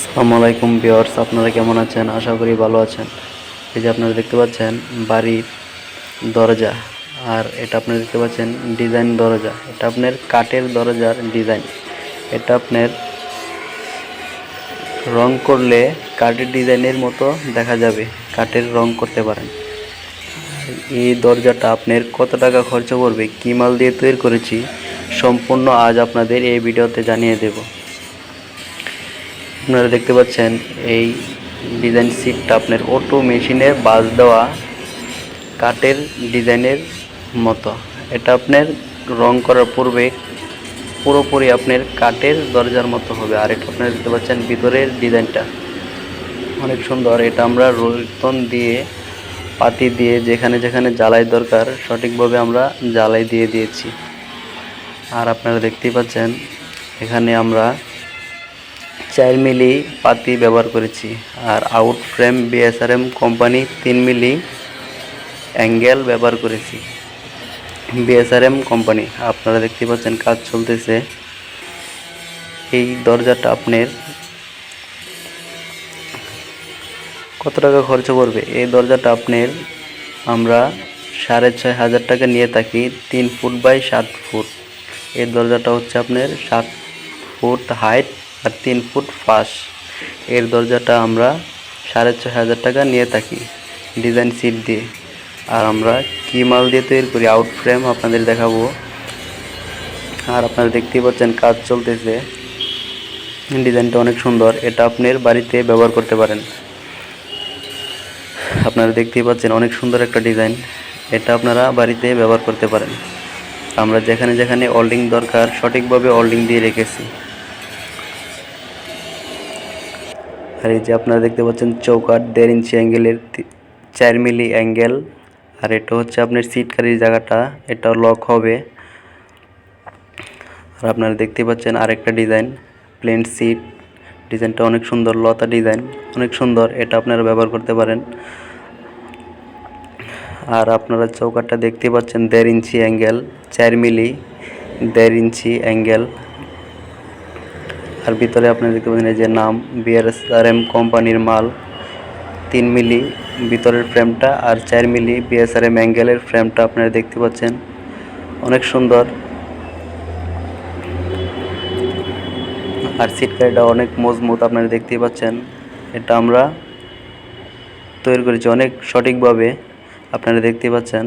আসসালামু আলাইকুম ভিউয়ার্স, আপনারা কেমন আছেন? আশা করি ভালো আছেন। এই যে আপনারা দেখতে পাচ্ছেন, বাড়ির দরজা, আর এটা আপনারা দেখতে পাচ্ছেন, ডিজাইন দরজা। এটা আপনার কাঠের দরজার ডিজাইন। এটা আপনার রং করলে কাঠের ডিজাইনের মতো দেখা যাবে, কাঠের রং করতে পারেন। এই দরজাটা আপনার কত টাকা খরচ পড়বে, কী মাল দিয়ে তৈরি করেছি, সম্পূর্ণ আজ আপনাদের এই ভিডিওতে জানিয়ে দেবো। আপনারা দেখতে পাচ্ছেন, এই ডিজাইন সিটটা আপনার অটো মেশিনে বাজ দেওয়া কাঠের ডিজাইনের মতো। এটা আপনার রং করার পূর্বে পুরোপুরি আপনার কাঠের দরজার মতো হবে। আর এটা আপনারা দেখতে পাচ্ছেন ভিতরের ডিজাইনটা। অনেক সুন্দর। এটা আমরা রোলতন দিয়ে, পাতি দিয়ে যেখানে যেখানে জ্বালাই দরকার, সঠিকভাবে আমরা জ্বালাই দিয়ে দিয়েছি। আর আপনারা দেখতেই পাচ্ছেন, এখানে আমরা চার মিলি পাতি ব্যবহার করেছি। আর আউট ফ্রেম বিএসআরএম কোম্পানি তিন মিলি অ্যাঙ্গেল ব্যবহার করেছি। বিএসআরএম কোম্পানি, আপনারা দেখতে পাচ্ছেন কাজ চলতেছে। এই দরজাটা আপনার কত টাকা খরচ পড়বে? এই দরজাটা আপনার আমরা সাড়ে ছয় হাজার টাকা নিয়ে থাকি, তিন ফুট বাই সাত ফুট। এই দরজাটা হচ্ছে আপনার সাত ফুট হাইট আর তিন ফুট ফাঁস এর দরজাটা আমরা সাড়ে ছয় হাজার টাকা নিয়ে থাকি ডিজাইন সিট দিয়ে। আর আমরা কী মাল দিয়ে তৈরি করি আউট ফ্রেম আপনাদের দেখাবো। আর আপনারা দেখতেই পাচ্ছেন কাজ চলতেছে। ডিজাইনটা অনেক সুন্দর, এটা আপনার বাড়িতে ব্যবহার করতে পারেন। আপনারা দেখতেই পাচ্ছেন অনেক সুন্দর একটা ডিজাইন, এটা আপনারা বাড়িতে ব্যবহার করতে পারেন। আমরা যেখানে যেখানে ওল্ডিং দরকার, সঠিকভাবে ওল্ডিং দিয়ে রেখেছি। আর এই যে আপনারা দেখতে পাচ্ছেন চৌকাট দেড় ইঞ্চি অ্যাঙ্গেলের চার মিলি অ্যাঙ্গেল আর এটা হচ্ছে আপনার সিট কারির জায়গাটা এটা লক হবে। আর আপনারা দেখতে পাচ্ছেন আরেকটা ডিজাইন প্লেন সিট ডিজাইনটা অনেক সুন্দর, লতা ডিজাইন অনেক সুন্দর, এটা আপনারা ব্যবহার করতে পারেন। আর আপনারা চৌকাটটা দেখতে পাচ্ছেন দেড় ইঞ্চি অ্যাঙ্গেল চার মিলি, দেড় ইঞ্চি অ্যাঙ্গেল আর ভিতরে আপনারা দেখতে পাচ্ছেন এই যে নাম বিএসআরএম কোম্পানির মাল, তিন মিলি ভিতরের ফ্রেমটা আর চার মিলি বিএসআরএম অ্যাঙ্গেলের ফ্রেমটা আপনারা দেখতে পাচ্ছেন। অনেক সুন্দর। আর সিট গাড়িটা অনেক মজবুত আপনারা দেখতেই পাচ্ছেন। এটা আমরা তৈরি করেছি অনেক সঠিকভাবে আপনারা দেখতে পাচ্ছেন।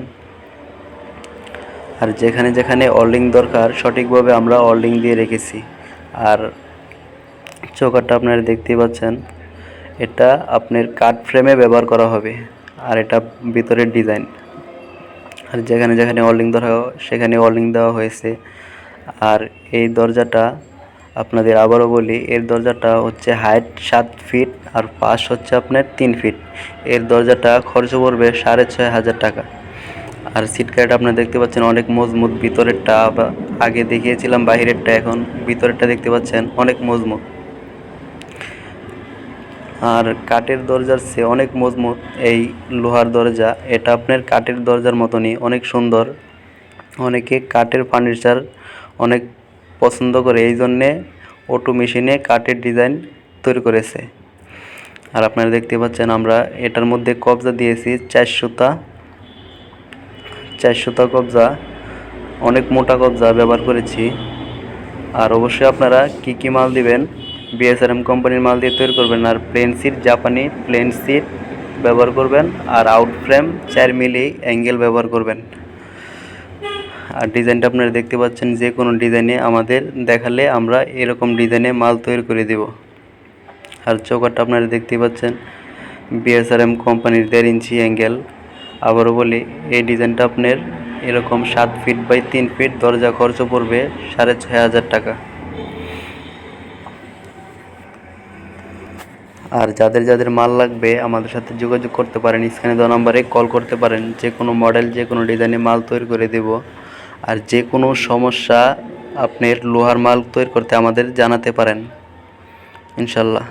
আর যেখানে যেখানে অল্ডিং দরকার, সঠিকভাবে আমরা অল্ডিং দিয়ে রেখেছি। আর চৌকাটটা আপনারা দেখতেই পাচ্ছেন। এটা আপনার কাঠ ফ্রেমে ব্যবহার করা হবে আর এটা ভিতরের ডিজাইন আর যেখানে যেখানে অল্ডিং ধরা সেখানে অল্ডিং দেওয়া হয়েছে। আর এই দরজাটা আপনাদের আবারও বলি, এর দরজাটা হচ্ছে হাইট সাত ফিট আর পাশ হচ্ছে আপনার তিন ফিট এর দরজাটা খরচ পড়বে সাড়ে ছয় হাজার টাকা। আর সিট কার্ড আপনারা দেখতে পাচ্ছেন অনেক মজবুত, ভিতরেরটা আগে দেখিয়েছিলাম, বাহিরেরটা এখন ভিতরেরটা দেখতে পাচ্ছেন অনেক মজবুত। আর কাঠের দরজার চেয়ে অনেক মজবুত এই লোহার দরজা। এটা আপনার কাঠের দরজার মতনই, অনেক সুন্দর। অনেকে কাঠের ফার্নিচার অনেক পছন্দ করে এই জন্যে অটো মেশিনে কাঠের ডিজাইন তৈরি করেছে। আর আপনারা দেখতে পাচ্ছেন, আমরা এটার মধ্যে কবজা দিয়েছি চারশোটা চারশোটা কবজা, অনেক মোটা কবজা ব্যবহার করেছি। আর অবশ্যই আপনারা কি কি মাল দিবেন বিএসআরএম কোম্পানির মাল দিয়ে তৈরি করবেন আর প্লেন সিট জাপানি প্লেন সিট ব্যবহার করবেন আর আউট ফ্রেম চার মিলি অ্যাঙ্গেল ব্যবহার করবেন। আর ডিজাইনটা আপনারা দেখতে পাচ্ছেন, যে কোনো ডিজাইনে আমাদের দেখালে আমরা এরকম ডিজাইনে মাল তৈরি করে দেব। আর চৌকাটটা আপনারা দেখতে পাচ্ছেন বিএসআরএম কোম্পানির দেড় ইঞ্চি অ্যাঙ্গেল আবারও বলি, এই ডিজাইনটা আপনার এরকম সাত ফিট বাই তিন ফিট দরজা খরচ পড়বে সাড়ে ছয় হাজার টাকা। আর যাদের যাদের মাল লাগবে আমাদের সাথে যোগাযোগ করতে পারেন স্ক্যানে দেওয়া নাম্বারে কল করতে পারেন, যে কোনো মডেল যে কোনো ডিজাইনে মাল তৈরি করে দেব। আর যে কোনো সমস্যা আপনার লোহার মাল তৈরি করতে আমাদের জানাতে পারেন। ইনশাল্লাহ।